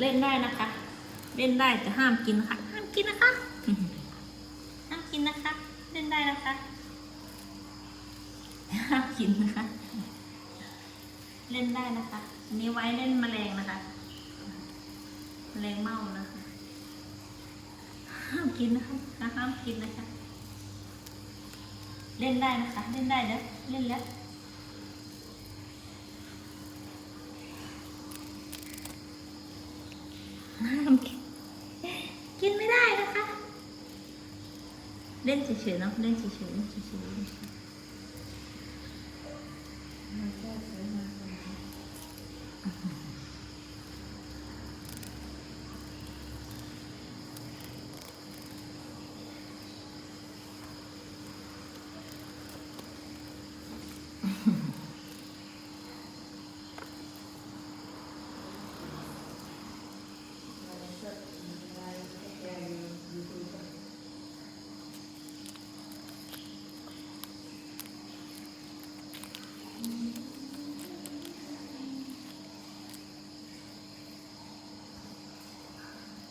เล่นได้นะคะ เล่นได้แต่ห้ามกินนะคะ ห้ามกินนะคะ ห้ามกินนะคะ เล่นได้นะคะ ห้ามกินนะคะ เล่นได้นะคะ อันนี้ไว้เล่นแมลงนะคะแมลงเม่านะคะ ห้ามกินนะคะห้ามกินนะคะ เล่นได้นะคะ เล่นได้แล้วเล่นแล้ว กินไม่ได้นะคะ เล่นเฉยๆเนาะเล่นเฉยๆเล่นเฉยๆ